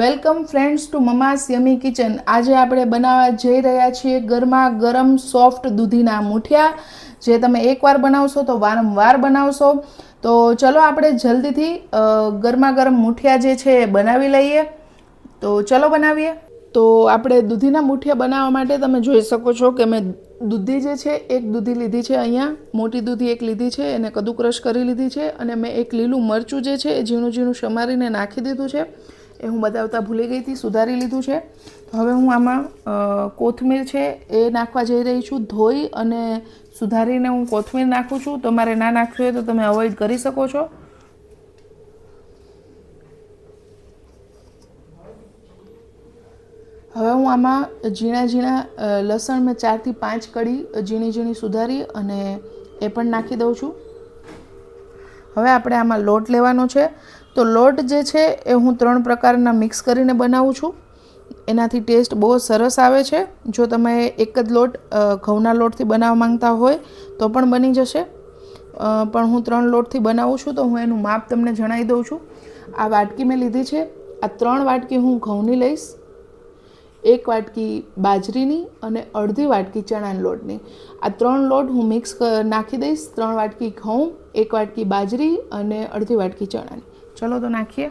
Welcome friends to mama's yummy kitchen. આજે આપણે બનાવવા જઈ રહ્યા છીએ ગરમા ગરમ સોફ્ટ દૂધીના મૂઠિયા. જે તમે એકવાર બનાવશો તો વારંવાર બનાવશો. તો ચલો આપણે જલ્દીથી ગરમા ગરમ મૂઠિયા જે છે એ બનાવી લઈએ. તો ચલો બનાવીએ. તો આપણે દૂધીના મૂઠિયા બનાવવા માટે તમે જોઈ શકો છો કે મેં દૂધી જે છે, એક દૂધી લીધી છે અહીંયા. મોટી દૂધી એક લીધી છે, એને કદુક્રશ કરી લીધી છે અને મેં એક લીલું મરચું જે છે એ ઝીણું ઝીણું સમારીને નાખી દીધું છે. એ હું બતાવતા ભૂલી ગઈ હતી, સુધારી લીધું છે. હવે હું આમાં કોથમીર છે એ નાખવા જઈ રહી છું. ધોઈ અને સુધારીને હું કોથમીર નાખું છું. તમારે ના નાખવી હોય તો તમે અવોઇડ કરી શકો છો. હવે હું આમાં ઝીણા ઝીણા લસણ મેં ચારથી પાંચ કડી ઝીણી ઝીણી સુધારી અને એ પણ નાખી દઉં છું. હવે આપણે આમાં લોટ લેવાનો છે. તો લોટ જે છે એ હું ત્રણ પ્રકારના મિક્સ કરીને બનાવું છું. એનાથી ટેસ્ટ બહુ સરસ આવે છે. જો તમે એક જ લોટ ઘઉંના લોટથી બનાવવા માંગતા હોય તો પણ બની જશે. પણ હું ત્રણ લોટથી બનાવું છું તો હું એનું માપ તમને જણાવી દઉં છું. આ વાટકી મેં લીધી છે. આ ત્રણ વાટકી હું ઘઉંની લઈશ. એક વાટકી બાજરીની અને અડધી વાટકી ચણાના લોટની. આ ત્રણ લોટ હું મિક્સ નાખી દઈશ. ત્રણ વાટકી ઘઉં, એક વાટકી બાજરી અને અડધી વાટકી ચણાની. ચલો તો નાખીએ.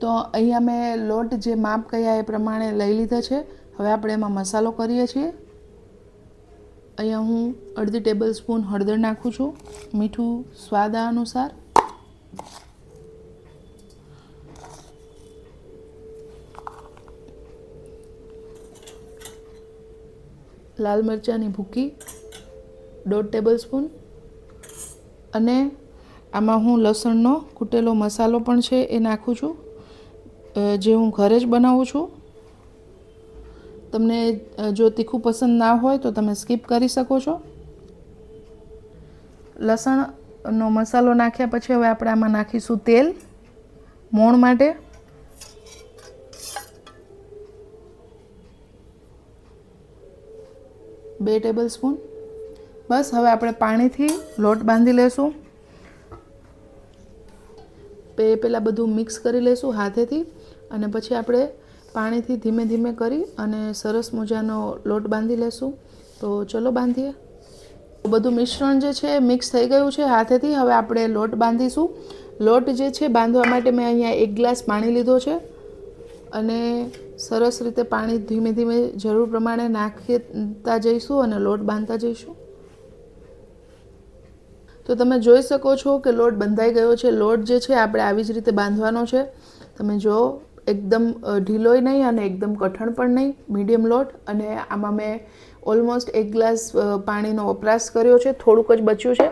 તો અહીંયા મેં લોટ જે માપ કયા એ પ્રમાણે લઈ લીધો છે. હવે આપણે એમાં મસાલો કરીએ છીએ. અહીંયા હું અડધી ટેબલ સ્પૂન હળદર નાખું છું. મીઠું સ્વાદ અનુસાર. લાલ મરચાંની ભૂકી, દોઢ ટેબલ સ્પૂન અને આમાં હું લસણનો કૂટેલો મસાલો પણ છે એ નાખું છું. જે હું ઘરે જ બનાવું છું. તમને જો તીખું પસંદ ના હોય તો તમે સ્કીપ કરી શકો છો. લસણનો મસાલો નાખ્યા પછી હવે આપણે આમાં નાખીશું તેલ મોણ માટે. બે ટેબલ સ્પૂન બસ, હવે આપણે પાણીથી લોટ બાંધી લેશું. પે પહેલાં બધું મિક્સ કરી લેશું હાથેથી અને પછી આપણે પાણીથી ધીમે ધીમે કરી અને સરસ મજાનો લોટ બાંધી લેશું. તો ચલો બાંધીએ. બધું મિશ્રણ જે છે મિક્સ થઈ ગયું છે હાથેથી. હવે આપણે લોટ બાંધીશું. લોટ જે છે, બાંધવા માટે મેં અહીંયા એક ગ્લાસ પાણી લીધો છે. અને સરસ રીતે પાણી ધીમે ધીમે જરૂર પ્રમાણે નાખતા જઈશું અને લોટ બાંધતા જઈશું. તો તમે જોઈ શકો છો કે લોટ બંધાઈ ગયો છે. લોટ જે છે, આપણે આવી જ રીતે બાંધવાનો છે. તમે જો, એકદમ ઢીલોય નહીં અને એકદમ કઠણ પણ નહીં. મીડિયમ લોટ અને આમાં મેં ઓલમોસ્ટ એક ગ્લાસ પાણીનો વપરાશ કર્યો છે. થોડુંક જ બચ્યું છે.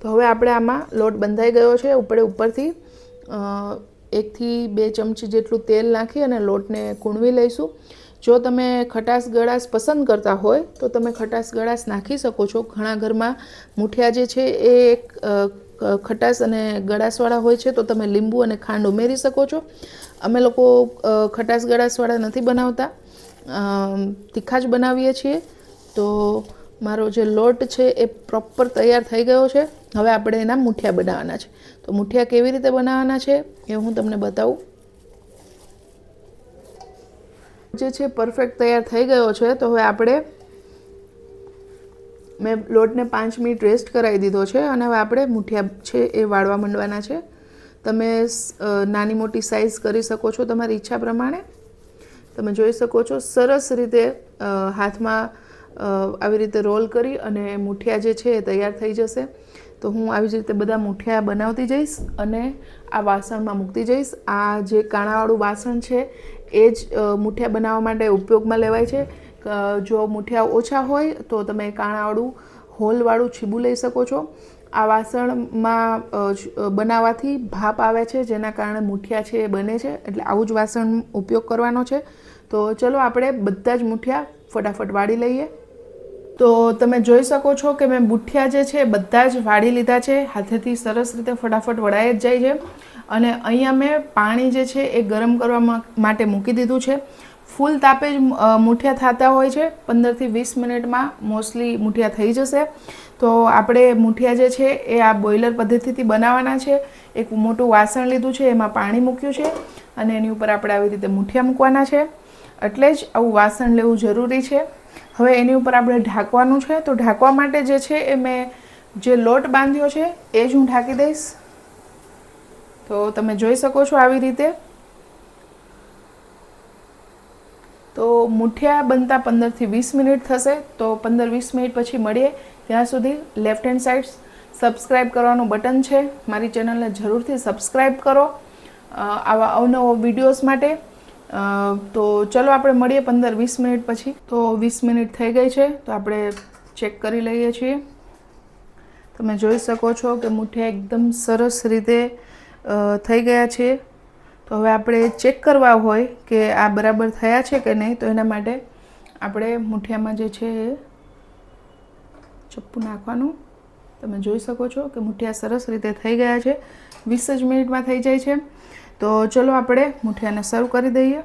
તો હવે આપણે આમાં લોટ બંધાઈ ગયો છે. ઉપર ઉપરથી એકથી બે ચમચી જેટલું તેલ નાખી અને લોટને કૂણવી લઈશું. જો તમે ખટાશ ગળાશ પસંદ કરતા હોય, તો તમે ખટાશ ગળાશ નાખી શકો છો. ઘણા ઘરમાં મૂઠિયા જે છે, એ એક ખટાશ અને ગળાશવાળા હોય છે, તો તમે લીંબુ અને ખાંડ ઉમેરી શકો છો. અમે લોકો ખટાસ ગળાશવાળા નથી બનાવતા. તીખા જ બનાવીએ છીએ. તો મારો જે લોટ છે, એ પ્રોપર તૈયાર થઈ ગયો છે. હવે આપણે એના મૂઠિયા બનાવવાના છે. તો મૂઠિયા કેવી રીતે બનાવવાના છે એ હું તમને બતાવું. જે છે પરફેક્ટ તૈયાર થઈ ગયો છે, તો હવે આપણે મેં લોટને પાંચ મિનિટ રેસ્ટ કરાવી દીધો છે અને હવે આપણે મુઠિયા છે એ વાળવા માંડવાના છે. તમે નાની મોટી સાઇઝ કરી શકો છો તમારી ઈચ્છા પ્રમાણે. તમે જોઈ શકો છો સરસ રીતે હાથમાં આવી રીતે રોલ કરી અને મૂઠિયા જે છે એ તૈયાર થઈ જશે. તો હું આવી જ રીતે બધા મૂઠિયા બનાવતી જઈશ અને આ વાસણમાં મૂકતી જઈશ. આ જે કાણાવાળું વાસણ છે, એ જ મૂઠિયા બનાવવા માટે ઉપયોગમાં લેવાય છે. જો મૂઠિયા ઓછા હોય, તો તમે કાણાવાળું હોલવાળું છીબું લઈ શકો છો. આ વાસણમાં બનાવવાથી ભાપ આવે છે, જેના કારણે મૂઠિયા છે એ બને છે. એટલે આવું જ વાસણ ઉપયોગ કરવાનો છે. તો ચલો આપણે બધા જ મૂઠિયા ફટાફટ વાળી લઈએ. તો તમે જોઈ શકો છો કે મેં મુઠિયા જે છે, બધા જ વાળી લીધા છે. હાથેથી સરસ રીતે ફટાફટ વળાઈ જ જાય છે. અને અહીંયા મેં પાણી જે છે, એ ગરમ કરવા માટે મૂકી દીધું છે. ફૂલ તાપે જ મૂઠિયા થતા હોય છે. પંદરથી વીસ મિનિટમાં મોસ્ટલી મૂઠિયા થઈ જશે. તો આપણે મૂઠિયા જે છે, એ આ બોઇલર પદ્ધતિથી બનાવવાના છે. એક મોટું વાસણ લીધું છે, એમાં પાણી મૂક્યું છે. અને એની ઉપર આપણે આવી રીતે મૂઠિયા મૂકવાના છે. એટલે જ આવું વાસણ લેવું જરૂરી છે. હવે એની ઉપર આપણે ઢાંકવાનું છે, તો ઢાંકવા માટે જે છે એ મેં જે લોટ બાંધ્યો છે, એ જ હું ઢાંકી દઈશ. તો તમે જોઈ શકો છો આવી રીતે. તો મુઠિયા બનતા પંદરથી વીસ મિનિટ થશે, તો પંદર વીસ મિનિટ પછી મળીએ. ત્યાં સુધી લેફ્ટ હેન્ડ સાઈડ સબસ્ક્રાઈબ કરવાનું બટન છે. મારી ચેનલને જરૂરથી સબસ્ક્રાઈબ કરો આવા અવનવો વિડીયોઝ માટે. તો ચલો આપણે મળીએ પંદર વીસ મિનિટ પછી. તો વીસ મિનિટ થઈ ગઈ છે, તો આપણે ચેક કરી લઈએ છીએ. તમે જોઈ શકો છો કે મુઠિયા એકદમ સરસ રીતે થઈ ગયા છે. તો હવે આપણે ચેક કરવા હોય કે આ બરાબર થયા છે કે નહીં, તો એના માટે આપણે મુઠિયામાં જે છે એ ચપ્પુ નાખવાનું. તમે જોઈ શકો છો કે મુઠિયા સરસ રીતે થઈ ગયા છે. વીસ જ મિનિટમાં થઈ જાય છે. તો ચલો આપણે મુઠિયાને સર્વ કરી દઈએ.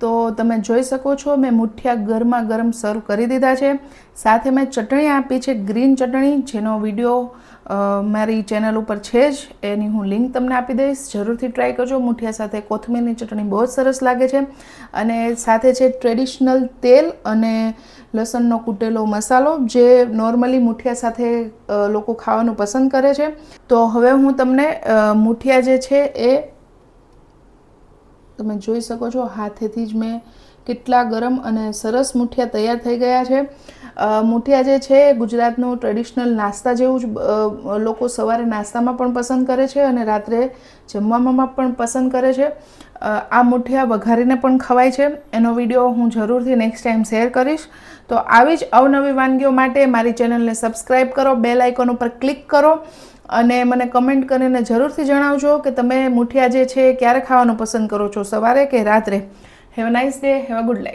તો તમે જોઈ શકો છો, મેં મુઠિયા ગરમા ગરમ સર્વ કરી દીધા છે. સાથે મેં ચટણી આપી છે ગ્રીન ચટણી, જેનો વીડિયો મારી ચેનલ ઉપર છે જ, એની હું લિંક તમને આપી દઈશ. જરૂરથી ટ્રાય કરજો. મુઠિયા સાથે કોથમીરની ચટણી બહુ જ સરસ લાગે છે. અને સાથે છે ટ્રેડિશનલ તેલ અને લસણનો કૂટેલો મસાલો, જે નોર્મલી મુઠિયા સાથે લોકો ખાવાનું પસંદ કરે છે. તો હવે હું તમને મૂઠિયા જે છે એ તમે જોઈ શકો છો. હાથેથી જ મેં કેટલા ગરમ અને સરસ મુઠિયા તૈયાર થઈ ગયા છે. મુઠિયા જે છે ગુજરાતનું ટ્રેડિશનલ નાસ્તા જેવું જ લોકો સવારે નાસ્તામાં પણ પસંદ કરે છે અને રાત્રે જમવામાં પણ પસંદ કરે છે. આ મુઠિયા વઘારીને પણ ખવાય છે. એનો વીડિયો હું જરૂરથી નેક્સ્ટ ટાઈમ શેર કરીશ. તો આવી જ અવનવી વાનગીઓ માટે મારી ચેનલને સબસ્ક્રાઈબ કરો બેલ આઇકોન ઉપર ક્લિક કરો અને મને કમેન્ટ કરીને જરૂરથી જણાવજો કે તમે મુઠિયા જે છે ક્યારે ખાવાનું પસંદ કરો છો, સવારે કે રાત્રે. Have nice day have a good life